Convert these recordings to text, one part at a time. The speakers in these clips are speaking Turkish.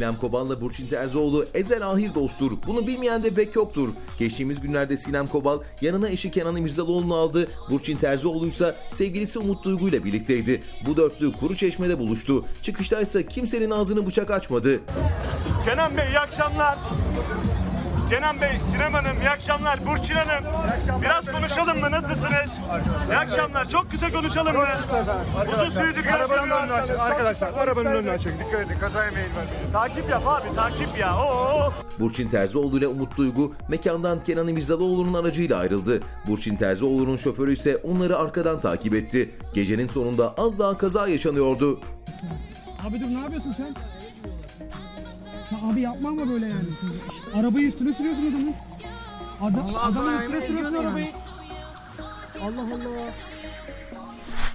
Sinem Kobal'la Burçin Terzioğlu ezel ahir dosttur. Bunu bilmeyen de pek yoktur. Geçtiğimiz günlerde Sinem Kobal yanına eşi Kenan İmirzalıoğlu'nu aldı. Burçin Terzioğlu ise sevgilisi Umut Duygu ile birlikteydi. Bu dörtlü Kuru Çeşme'de buluştu. Çıkıştaysa kimsenin ağzını bıçak açmadı. Kenan Bey iyi akşamlar. Kenan Bey, Sinem Hanım iyi akşamlar. Burçin Hanım biraz konuşalım mı? Nasılsınız? İyi akşamlar. Çok kısa konuşalım mı? Uzun süredir Arabanın önünü açın. görüşmüyoruz. Arkadaşlar arabanın önünü açın. Dikkat edin kazaya meyil vermeyin. Takip yap abi takip ya. Oo. Burçin Terzioğlu ile Umut Duygu mekandan Kenan İmirzalıoğlu'nun aracıyla ayrıldı. Burçin Terzioğlu'nun şoförü ise onları arkadan takip etti. Gecenin sonunda az daha kaza yaşanıyordu. Abi dur ne yapıyorsun sen? Ya abi yapma ama böyle yani. İşte arabayı üstüne sürüyorsun adamın. Adam, adamın üstüne sürüyorsun arabayı. Allah Allah.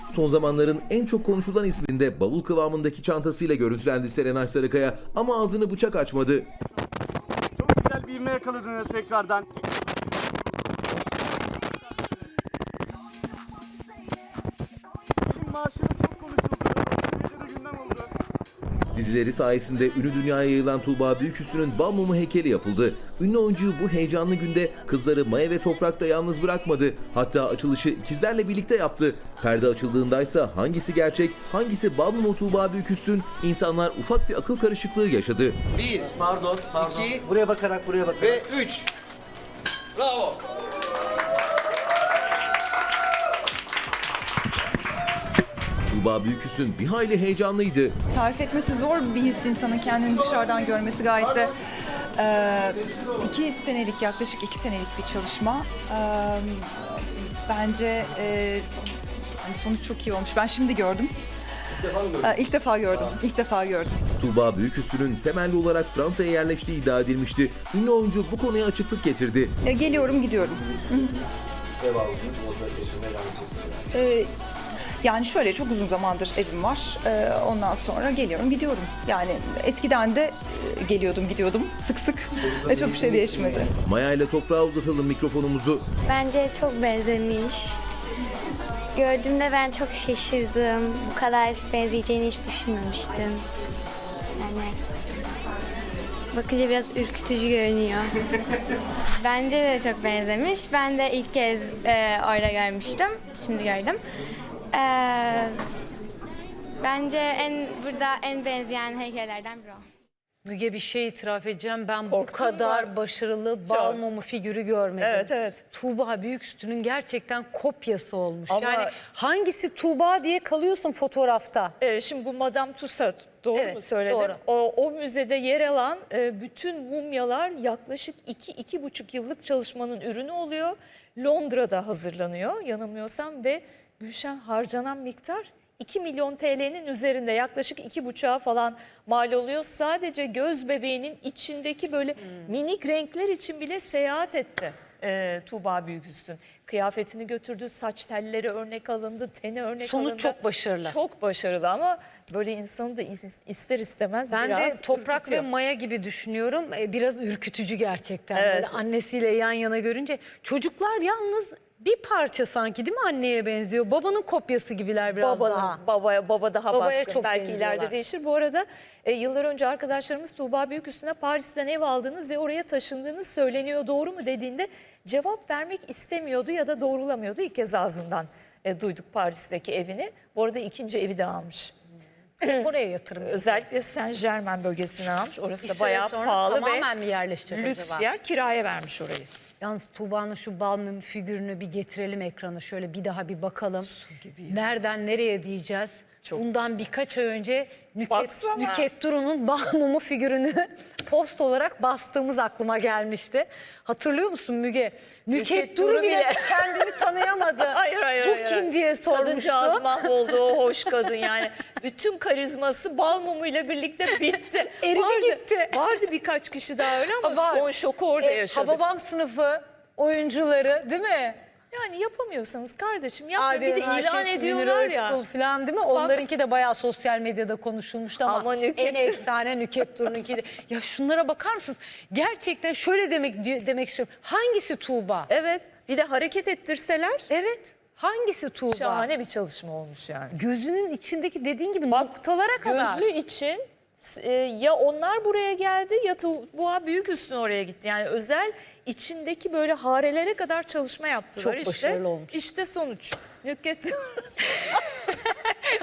Son zamanların en çok konuşulan isminde bavul kıvamındaki çantasıyla görüntülendi Serenay Sarıkaya ama ağzını bıçak açmadı. Çok güzel bir ivme yakaladınız tekrardan. Dizileri sayesinde ünü dünyaya yayılan Tuğba Büyüküstü'nün bal mumu heykeli yapıldı. Ünlü oyuncu bu heyecanlı günde kızları Maya ve Toprak'ta yalnız bırakmadı. Hatta açılışı ikizlerle birlikte yaptı. Perde açıldığındaysa hangisi gerçek, hangisi bal mumu Tuğba Büyüküstün insanlar ufak bir akıl karışıklığı yaşadı. Bir, Pardon, pardon. İki. Buraya bakarak, buraya bakarak. ve üç. Bravo. Tuğba Büyüküstün bir hayli heyecanlıydı. tarif etmesi zor bir his insanın kendini dışarıdan görmesi gayet de e, iki senelik yaklaşık iki senelik bir çalışma. E, bence e, hani sonuç çok iyi olmuş. Ben şimdi gördüm. E, İlk defa gördüm. İlk defa gördüm. Tuğba Büyüküstü'nün temelli olarak Fransa'ya yerleştiği iddia edilmişti. Ünlü oyuncu bu konuya açıklık getirdi. E, geliyorum, gidiyorum. E, yani şöyle çok uzun zamandır evim var. E, ondan sonra geliyorum, gidiyorum. Yani eskiden de e, geliyordum, gidiyordum sık sık. Ve çok bir şey değişmedi. Maya ile toprağa uzatalım mikrofonumuzu. Bence çok benzemiş. Gördüğümde ben çok şaşırdım. Bu kadar benzeyeceğini hiç düşünmemiştim. Yani bakınca biraz ürkütücü görünüyor. Bence de çok benzemiş. Ben de ilk kez e, öyle görmüştüm. Şimdi gördüm. E, bence en burada en benzeyen heykellerden biri o. Müge bir şey itiraf edeceğim. Ben bu kadar başarılı bal mumu figürü görmedim. Evet, evet. Tuğba Büyüküstü'nün gerçekten kopyası olmuş. Ama- Yani hangisi Tuğba diye kalıyorsun fotoğrafta. Ee, şimdi bu Madame Tussauds doğru Evet, mu söyledim? doğru. O, o müzede yer alan e, bütün mumyalar yaklaşık 2-2,5 yıllık çalışmanın ürünü oluyor. Londra'da hazırlanıyor yanılmıyorsam ve Gülşen harcanan miktar 2 milyon TL'nin üzerinde yaklaşık 2,5'a falan mal oluyor. Sadece göz bebeğinin içindeki böyle Hmm. minik renkler için bile seyahat etti. e, Tuğba Büyüküstün. Kıyafetini götürdü, saç telleri örnek alındı, teni örnek Sonuç alındı. çok başarılı. Çok başarılı ama böyle insanı da is- ister istemez Ben de biraz Toprak ürkütüyor. ve Maya gibi düşünüyorum. Ee, Biraz ürkütücü gerçekten. Evet. Böyle annesiyle yan yana görünce. Çocuklar yalnız bir parça sanki değil mi anneye benziyor? Babanın kopyası gibiler biraz Babanın, daha. babaya, baba daha Babaya baskın. çok Belki ileride değişir. Bu arada e, yıllar önce arkadaşlarımız Tuğba Büyüküstü'ne Paris'ten ev aldınız ve oraya taşındığınız söyleniyor. Doğru mu dediğinde cevap vermek istemiyordu ya da doğrulamıyordu. İlk kez ağzından e, duyduk Paris'teki evini. Bu arada ikinci evi de almış. Oraya yatırım. Özellikle Saint Germain bölgesinden almış. Orası da bayağı pahalı tamamen ve mi yerleşecek lüks acaba? bir yer. Kiraya vermiş orayı. Yalnız Tuğba'nın şu bal mum figürünü bir getirelim ekrana şöyle bir daha bir bakalım. Nereden nereye diyeceğiz? Bundan birkaç ay önce Nüket, Baksana. Nüket Duru'nun bal mumu figürünü post olarak bastığımız aklıma gelmişti. Hatırlıyor musun Müge? Nüket, Nüket Duru, Duru bile, bile- kendini tanıyamadı. Hayır hayır. Bu hayır, kim diye sormuştu. Kadıncağız mahvoldu o hoş kadın yani. Bütün karizması bal mumuyla birlikte bitti. Eridi vardı, gitti. Vardı birkaç kişi daha öyle ama Var. son şoku orada E, yaşadık. Hababam sınıfı oyuncuları değil mi? Yani yapamıyorsanız kardeşim yapmayın. Bir de ilan ediyorlar ya. Falan değil mi? Onlarınki de bayağı sosyal medyada konuşulmuştu ama, Ama en efsane Nüket Duru'nunki de. Ya şunlara bakar mısınız? Gerçekten şöyle demek demek istiyorum. Hangisi Tuğba? Evet bir de hareket ettirseler Evet. Hangisi Tuğba? şahane bir çalışma olmuş yani. Gözünün içindeki dediğin gibi noktalara kadar. Gözü için e, ya onlar buraya geldi ya Tuğba büyük üstün oraya gitti. Yani özel içindeki böyle harelere kadar çalışma yaptılar. Çok işte, başarılı olmuş. İşte sonuç. Nükhet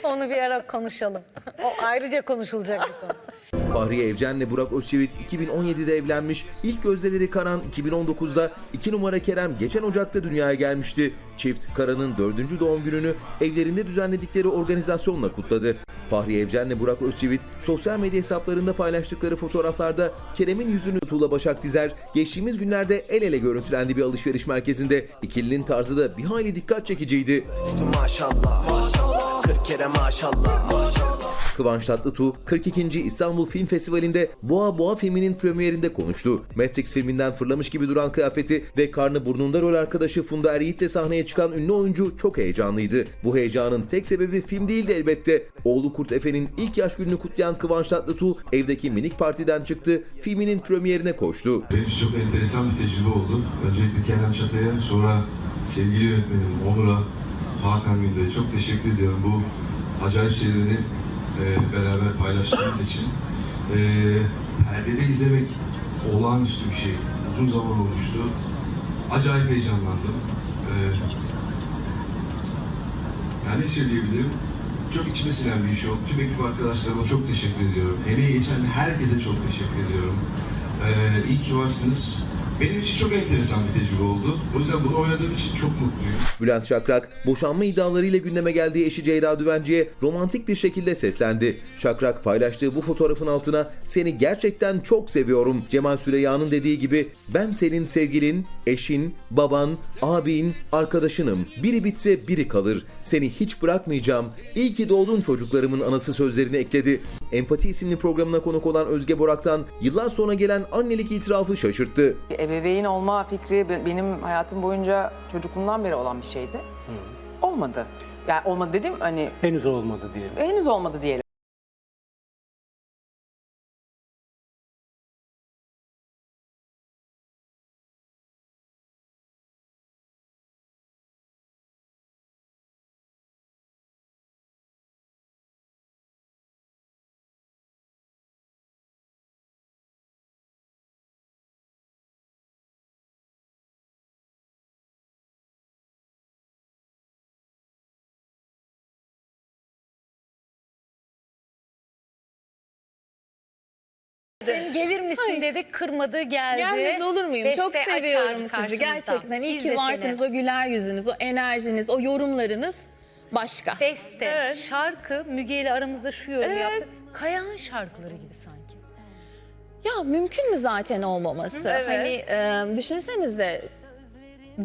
Onu bir ara konuşalım. O ayrıca konuşulacak bir konu. Fahriye Evcen'le Burak Özçivit 2017'de evlenmiş. İlk gözdeleri Karan 2019'da 2 numara Kerem geçen Ocak'ta dünyaya gelmişti. Çift Karan'ın 4. doğum gününü evlerinde düzenledikleri organizasyonla kutladı. Fahriye Evcen'le Burak Özçivit sosyal medya hesaplarında paylaştıkları fotoğraflarda Kerem'in yüzünü Tuğla Başak Dizer geçtiğimiz günlerde el ele görüntülendi bir alışveriş merkezinde. İkilinin tarzı da bir hayli dikkat çekiciydi. Maşallah. 40 kere maşallah. Kıvanç Tatlıtuğ 42. İstanbul Film Festivali'nde Boğa Boğa filminin premierinde konuştu. Matrix filminden fırlamış gibi duran kıyafeti ve karnı burnunda rol arkadaşı Funda Er Yiğit'le sahneye çıkan ünlü oyuncu çok heyecanlıydı. Bu heyecanın tek sebebi film değildi elbette. Oğlu Kurt Efe'nin ilk yaş gününü kutlayan Kıvanç Tatlıtuğ evdeki minik partiden çıktı, filminin premierine koştu. Benim için çok enteresan bir tecrübe oldu. Öncelikle Kerem Çakay'a, sonra sevgili yönetmenim Onur'a, Hakan Günday'a çok teşekkür ediyorum. Bu acayip serüveni e, beraber paylaştığımız için. E, perdede izlemek olağanüstü bir şey. Uzun zaman olmuştu. Acayip heyecanlandım. E, yani ne söyleyebilirim? Çok içime sinen bir iş oldu. Tüm ekip arkadaşlarıma çok teşekkür ediyorum. Emeği geçen herkese çok teşekkür ediyorum. Ee, iyi ki varsınız. Benim için çok enteresan bir tecrübe oldu. O yüzden bunu oynadığım için çok mutluyum. Bülent Şakrak, boşanma iddialarıyla gündeme geldiği eşi Ceyda Düvenci'ye romantik bir şekilde seslendi. Şakrak paylaştığı bu fotoğrafın altına seni gerçekten çok seviyorum. Cemal Süreyya'nın dediği gibi ben senin sevgilin, eşin, baban, abin, arkadaşınım. Biri bitse biri kalır. Seni hiç bırakmayacağım. İyi ki doğdun çocuklarımın anası sözlerini ekledi. Empati isimli programına konuk olan Özge Borak'tan yıllar sonra gelen annelik itirafı şaşırttı. Ebeveyn olma fikri be- benim hayatım boyunca çocukluğumdan beri olan bir şeydi. Olmadı. Yani olmadı dedim hani Henüz olmadı diyelim. henüz olmadı diyelim. Sen gelir misin dedik kırmadı geldi. Gelmez olur muyum? Çok Beste seviyorum açar sizi karşımızda. gerçekten. İyi ki varsınız. O güler yüzünüz, o enerjiniz, o yorumlarınız başka. Beste, Evet. şarkı Müge ile aramızda şu yorumu Evet. yaptık. Kayahan şarkıları gibi sanki. Ya mümkün mü zaten olmaması? Evet. Hani e, düşünsenize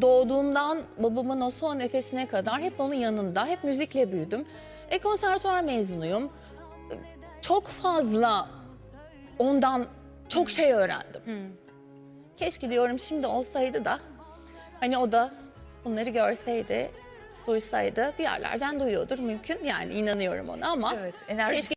doğduğumdan babamın o son nefesine kadar hep onun yanında, hep müzikle büyüdüm. E konservatuvar mezunuyum. Çok fazla ondan çok şey öğrendim. Keşke diyorum şimdi olsaydı da hani o da bunları görseydi, duysaydı bir yerlerden duyuyordur mümkün yani inanıyorum ona ama Evet, enerjisi